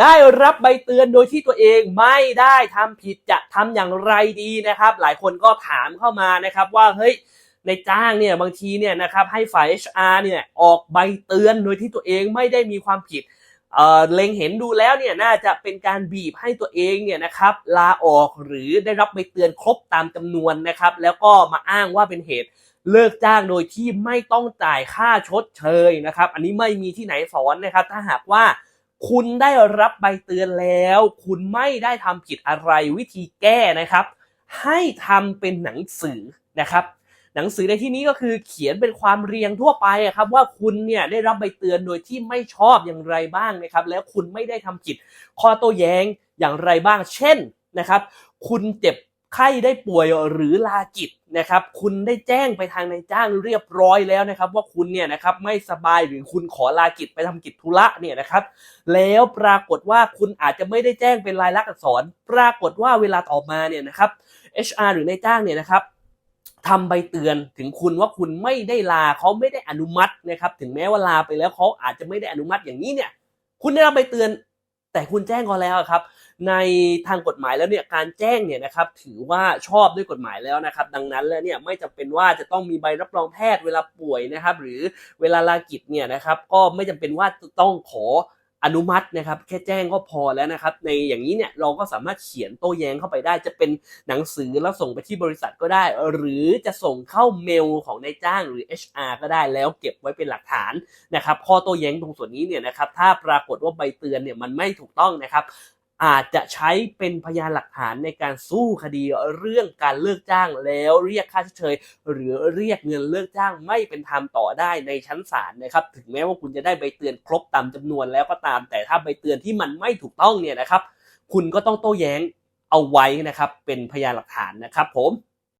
ได้รับใบเตือนโดยที่ตัวเองไม่ได้ทำผิดจะทำอย่างไรดีนะครับ หลายคนก็ถามเข้ามานะครับว่าเฮ้ยในจ้างเนี่ยบางทีเนี่ยนะครับให้ฝ่าย HR เนี่ยออกใบเตือนโดยที่ตัวเองไม่ได้มีความผิดเอ่อเล็งเห็นดูแล้วเนี่ยน่าจะเป็นการบีบให้ตัวเองเนี่ยนะครับลาออกหรือได้รับใบเตือนครบตามจำนวนนะครับ แล้วก็มาอ้างว่าเป็นเหตุเลิกจ้างโดยที่ไม่ต้องจ่ายค่าชดเชยนะครับ อันนี้ไม่มีที่ไหนสอนนะครับ ถ้าหากว่า คุณได้รับใบเตือนแล้ว คุณไม่ได้ทำผิดอะไรวิธีแก้นะครับ ให้ทำเป็นหนังสือนะครับหนังสือในที่นี้ก็คือเขียนเป็นความเรียงทั่วไปครับว่าคุณเนี่ยได้รับใบเตือนโดยที่ไม่ชอบอย่างไรบ้างนะครับ แล้วคุณไม่ได้ทำผิดข้อโต้แย้งอย่างไรบ้าง เช่นนะครับ คุณเจ็บ ไข้ได้ป่วยหรือลากิจนะครับคุณได้แจ้งไปทางนายจ้างเรียบร้อยแล้วนะครับ ว่าคุณเนี่ยนะครับไม่สบายหรือคุณขอลากิจไปทำกิจธุระเนี่ยนะครับแล้วปรากฏว่าคุณอาจจะไม่ได้แจ้งเป็นลายลักษณ์อักษร ปรากฏว่าเวลาต่อมาเนี่ยนะครับ HR หรือนายจ้างเนี่ยนะครับทำใบเตือนถึงคุณว่าคุณไม่ได้ลาเขาไม่ได้อนุมัตินะครับถึงแม้ว่าลาไปแล้วเขาอาจจะไม่ได้อนุมัติอย่างนี้เนี่ยคุณได้รับใบเตือนแต่คุณแจ้งเขาแล้วครับ ในทางกฎหมายแล้วเนี่ยการแจ้งเนี่ยนะครับถือว่าชอบด้วยกฎหมายแล้วนะครับ ดังนั้นแล้วเนี่ยไม่จำเป็นว่าจะต้องมีใบรับรองแพทย์เวลาป่วยนะครับ หรือเวลาลากิจเนี่ยนะครับ ก็ไม่จำเป็นว่าจะต้องขออนุมัตินะครับแค่แจ้งก็พอแล้วนะครับ ในอย่างนี้เนี่ยเราก็สามารถเขียนโต้แย้งเข้าไปได้ จะเป็นหนังสือแล้วส่งไปที่บริษัทก็ได้ หรือจะส่งเข้าเมลของนายจ้างหรือ HR ก็ได้แล้วเก็บไว้เป็นหลักฐานนะครับ ข้อโต้แย้งตรงส่วนนี้เนี่ยนะครับถ้าปรากฏว่าใบเตือนเนี่ยมันไม่ถูกต้องนะครับ อาจจะใช้เป็นพยานหลักฐานในการสู้คดีเรื่องการเลิกจ้างแล้วเรียกค่าชดเชย หรือเรียกเงินเลิกจ้างไม่เป็นธรรมต่อได้ในชั้นศาลนะครับถึงแม้ว่าคุณจะได้ใบเตือนครบตามจำนวนแล้วก็ตาม แต่ถ้าใบเตือนที่มันไม่ถูกต้องเนี่ยนะครับ คุณก็ต้องโต้แย้งเอาไว้นะครับ เป็นพยานหลักฐานนะครับผม